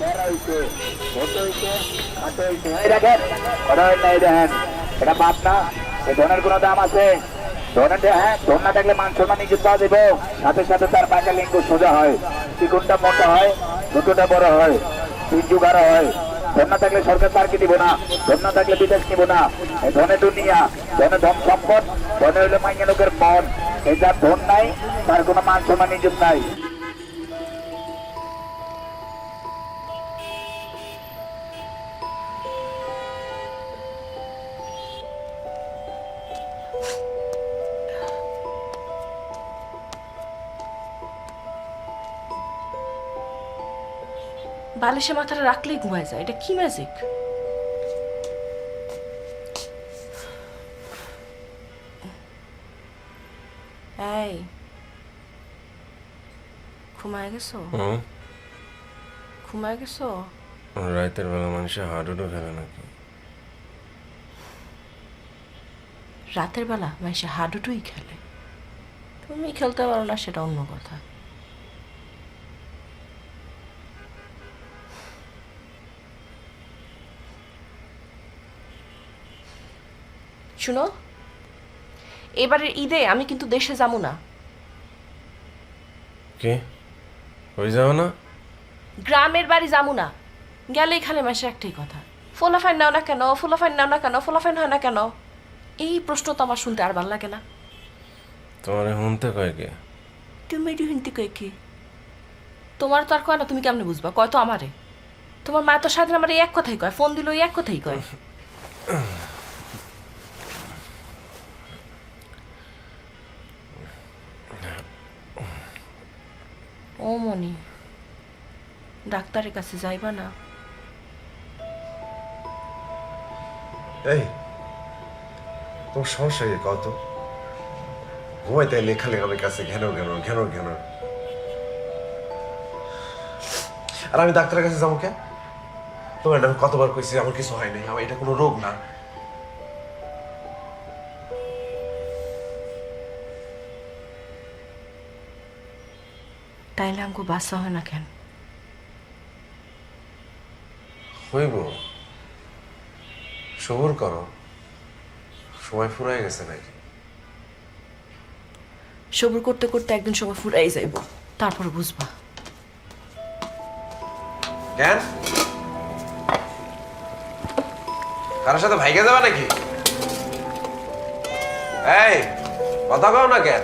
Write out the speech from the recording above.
হ্যাঁ সাথে তার পাকা বড় হয়, তিন হয়। ধন থাকলে সরকার তারকে দিব না? ধন থাকলে বিদেশ নিব না। ধনে দুনিয়া ধনে ধন সম্পদ, ধনে হইলে মাইয়া এই যার ধন নাই, তার কোনো মান সম্মান নিযুক্ত নাই। বালিশে মাথাটা রাখলেই ঘুমায় যায়। এটা কি ম্যাজিক এই ঘুমায় গেছো? হুম? ঘুমায় গেছো? রাতের বেলা মানুষের হাডুডু খেলে নাকি? রাতের বেলা মাইসে হাডুডুই খেলে। তুমি খেলতে পারো না সেটা অন্য কথা। শুনো এবারের ঈদে আমি কিন্তু দেশে যাব না। কি? হয়ে যাও না? গ্রামের বাড়ি যাব না। গেলেই খালি মাসে একটাই কথা। ফোলাফাইন নাও না কেন? ফোলাফাইন নাও না কেন? ফোলাফাইন হয় না কেন? এই প্রশ্ন তো আমার শুনতে আর ভালো লাগে না। তোমার শুনতে কয় কে? তুমি এটি হিন্দি কই কি? তোমার তো আর কয় না তুমি কেমনে বুঝবা? কয় তো আমারে। তোমার মা তো সারাদিন আমার এই এক কথাই কয় ফোন দিল এই এক কথাই কয়। ও মনি, ডাক্তারের কাছে যাইবা না? এই তোমার সমস্যা কি কত ঘুমাইতে লেখা আমার কাছে ঘেন ঘেন ঘেন ঘেন আর আমি ডাক্তারের কাছে যাব কেন তোমার কতবার কইছি, আমার কিছু হয় নাই, আমার এটা কোনো রোগ না। তাইলে আমাকে বাসা হয় না কেন? হইব। সবুর করো। সময় ফুরাই গেছে নাকি? সবুর করতে করতে একদিন সময় ফুরাই যাইব তারপর বুঝবা। কেন? কারোর সাথে ভাইকে যাবে নাকি? এই কথা কও না কেন?